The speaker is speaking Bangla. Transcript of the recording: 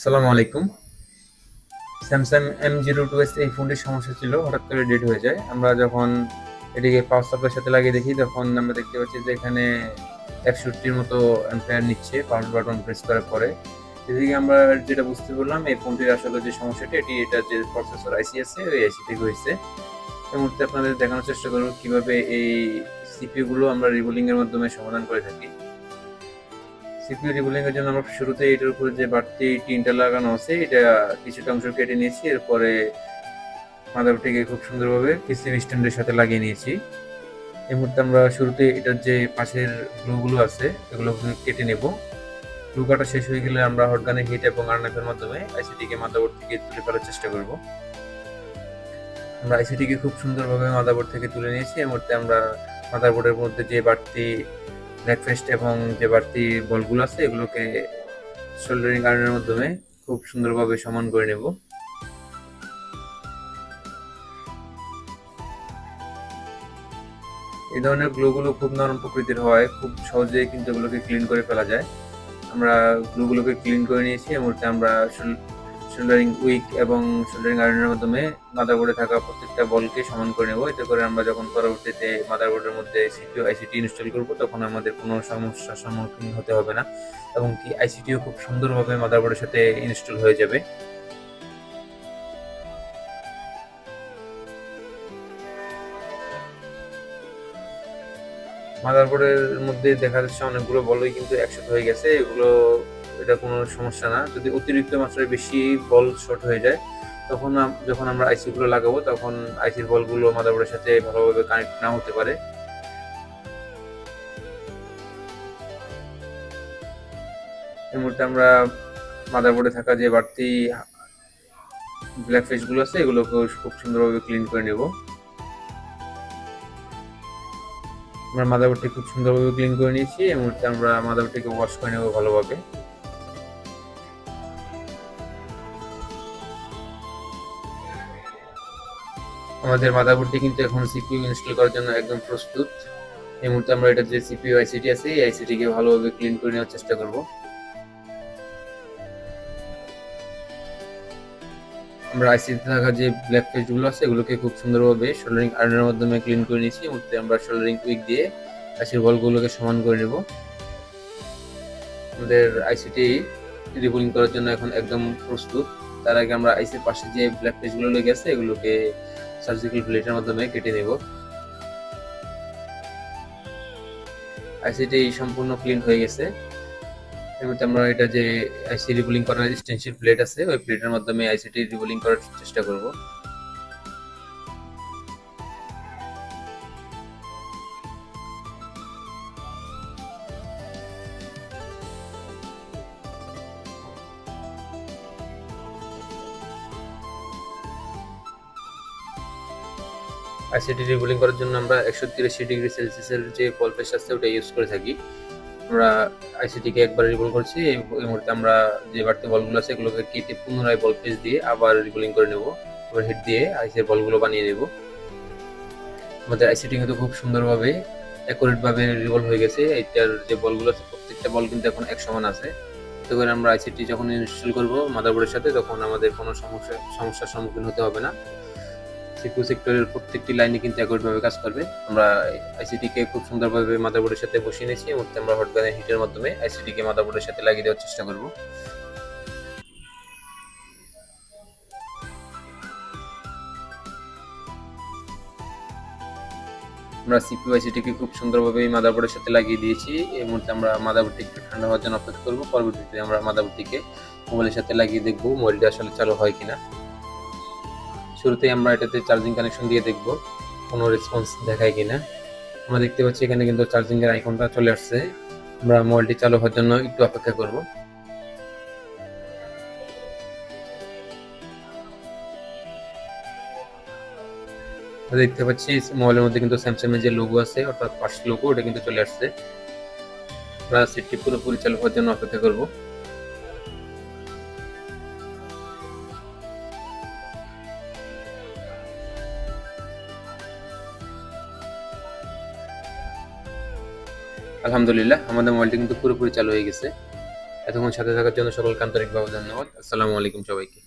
সালামু আলাইকুম। Samsung M zero two S এই ফোনটির সমস্যা ছিল, হঠাৎ করে ডেট হয়ে যায়। আমরা যখন এটিকে পাওয়ার সাপ্লাইয়ের সাথে লাগিয়ে দেখি, তখন আমরা দেখতে পাচ্ছি যে এখানে একষট্টির মতো অ্যাম্পেয়ার নিচ্ছে পাওয়ার বাটন প্রেস করার পরে। এদিকে আমরা যেটা বুঝতে পারলাম, এই ফোনটির আসলে যে সমস্যাটি, এটি এটা যে প্রসেসর আইসি আছে, ওই আইসি থেকে হয়েছে। এই মুহূর্তে আপনাদের দেখানোর চেষ্টা করব কীভাবে এই সিপিইউ গুলো আমরা রিবোলিং এর মাধ্যমে সমাধান করে থাকি। সিপিইউ রিবোলিং এর জন্য আমরা শুরুতে এটার উপরে যে বাড়তি টিনটা লাগানো আছে, এটা কিছুটা অংশ কেটে নিয়েছি। এরপরে মাদারটিকে খুব সুন্দরভাবে পিসিবি স্ট্যান্ডের সাথে লাগিয়ে নিয়েছি। এই মুহূর্তে আমরা শুরুতে এটার যে পাশের গ্লুগুলো আছে, এগুলো কেটে নেব। গ্লু কাটা শেষ হয়ে গেলে আমরা হটগানের হিট এবং আর্নাফের মাধ্যমে আইসিটিকে মাদারবোর্ড থেকে তুলে ফেলার চেষ্টা করব। আমরা আইসিটিকে খুব সুন্দরভাবে মাদারবোর্ড থেকে তুলে নিয়েছি। এই মুহূর্তে আমরা মাদারবোর্ডের মধ্যে যে বাড়তি ব্রেকফাস্ট এবং যে বাড়তি বলগুলো আছে, এগুলোকে শোল্ডারিং আয়রনের মাধ্যমে খুব সুন্দরভাবে সমান করে নেব। এই ধরনের গ্লোগুলো খুব নরম প্রকৃতির হয়, খুব সহজেই কিন্তু এগুলোকে ক্লিন করে ফেলা যায়। আমরা গ্লুগুলোকে ক্লিন করে নিয়েছি এই মুহূর্তে আমরা শোল্ডারিং উইক এবং শোল্ডারিং আয়রনের মাধ্যমে মাদারবোর্ডে থাকা প্রত্যেকটা বলকে সমান করে নেব। এতে করে আমরা যখন পরবর্তীতে মাদারবোর্ডের মধ্যে সিপিও আইসিটি ইনস্টল করব, তখন আমাদের কোনো সমস্যার সম্মুখীন হতে হবে না এবং কি আইসিটিও খুব সুন্দরভাবে মাদারবোর্ডের সাথে ইনস্টল হয়ে যাবে। মাদারবোর্ডের মধ্যে দেখা যাচ্ছে অনেকগুলো বলই কিন্তু একসাথে হয়ে গেছে। এগুলো এটা কোনো সমস্যা না। যদি অতিরিক্ত মাত্রায় বেশি বল শর্ট হয়ে যায়, তখন যখন আমরা আইসি গুলো লাগাবো, তখন আইসির বলগুলো মাদারবোর্ডের সাথে ভালোভাবে কানেক্ট না হতে পারে। এই মুহূর্তে আমরা মাদারবোর্ডে থাকা যে বাড়তি ব্ল্যাক ফেসগুলো আছে এগুলোকে খুব সুন্দরভাবে ক্লিন করে নেব। আমরা মাদারবোর্ডটি খুব সুন্দরভাবে ক্লিন করে নিয়েছি। এই মুহূর্তে আমরা মাদারবোর্ডটিকে ওয়াশ করে নেব ভালোভাবে। আমাদের মাদারবোর্ডটি কিন্তু এখন সিপিইউ ইনস্টল করার জন্য একদম প্রস্তুত। এই মুহূর্তে আমরা এটা যে সিপিইউ আইসিটি আছে, এই আইসিটিকে ভালোভাবে ক্লিন করে নেওয়ার চেষ্টা করব। আমরা আইসিতে থাকা যে ব্ল্যাক পেজগুলো আছে, এগুলোকে খুব সুন্দরভাবে সোল্ডারিং আয়রনের মাধ্যমে ক্লিন করে নিয়েছি। এই মুহূর্তে আমরা সোল্ডারিং কুইক দিয়ে আইসির বলগুলোকে সমান করে নেব। আমাদের আইসিটি রিবোলিং করার জন্য এখন একদম প্রস্তুত। তার আগে আমরা আইসির পাশে যে ব্ল্যাক পেজগুলো লেগে আছে, এগুলোকে সার্জিক্যাল প্লেটের মাধ্যমে কেটে নেব। আইসিটি সম্পূর্ণ ক্লিন হয়ে গেছে। মধ্যে আমরা এটা যে আইসি রিবুলিং করার স্টেনসিল প্লেট আছে, ওই প্লেটের মাধ্যমে আইসিটি রিবুলিং করার চেষ্টা করব। আইসিটি রিবোলিং করার জন্য আমরা একশো তিরাশি ডিগ্রি সেলসিয়াসের যে পলপেস আছে ওটা ইউজ করে থাকি। আমরা আইসিটিকে একবার রিবোল করছি, এই মুহূর্তে আমরা যে বাড়তি বলগুলো আছে, এগুলোকে কেটে পুনরায় বল পেজ দিয়ে আবার রিবোলিং করে নেব। এবার হিট দিয়ে আইসির বলগুলো বানিয়ে নেব। আমাদের আইসিটি কিন্তু খুব সুন্দরভাবে অ্যাকুরেট ভাবে রিভলভ হয়ে গেছে। এটার যে বলগুলো আছে, প্রত্যেকটা বল কিন্তু এখন এক সমান আছে। তো করে আমরা আইসিটি যখন ইনস্টল করব মাদারবোর্ডের সাথে, তখন আমাদের কোনো সমস্যা, সমস্যার সম্মুখীন হতে হবে না। সিকিউ সেক্টরের প্রত্যেকটি লাইনে কিন্তু একইভাবে কাজ করবে। আমরা আইসিটিকে খুব সুন্দরভাবে মাদারবোর্ডের সাথে বসিয়ে নিয়েছি। এবং আমরা হটগানের হিটের মাধ্যমে আইসিটিকে মাদারবোর্ডের সাথে লাগিয়ে দেওয়ার চেষ্টা করব। আমরা সিপিউ আইসিটিকে খুব সুন্দরভাবে এই মাদারবোর্ডের সাথে লাগিয়ে দিয়েছি। এই মুহূর্তে আমরা মাদারবোর্ডটি একটু ঠান্ডা হওয়ার জন্য অপেক্ষা করব। পরবর্তীতে আমরা মাদারবোর্ডটিকে মোবাইলের সাথে লাগিয়ে দেখব মোবাইলটা আসলে চালু হয় কিনা। শুরুতেই আমরা এটাতে চার্জিং কানেকশন দিয়ে দেখব কোনো রেসপন্স দেখায় কিনা। আমরা দেখতে পাচ্ছি এখানে কিন্তু চার্জিং এর আইকনটা চলে আসছে। আমরা মোবাইলটি চালু হওয়ার জন্য একটু অপেক্ষা করব। দেখতে পাচ্ছি মোবাইলের মধ্যে কিন্তু স্যামসাং এর যে লোগো আছে, অর্থাৎ ফার্স্ট লোগো ওটা কিন্তু চলে আসছে। আমরা সেটটি পুরোপুরি চালু হওয়ার জন্য অপেক্ষা করব। আলহামদুলিল্লাহ, আমাদের মোবাইলটি কিন্তু পুরোপুরি চালু হয়ে গেছে। এতক্ষণ সাথে থাকার জন্য সকলকে আন্তরিকভাবে ধন্যবাদ। আসসালামু আলাইকুম সবাইকে।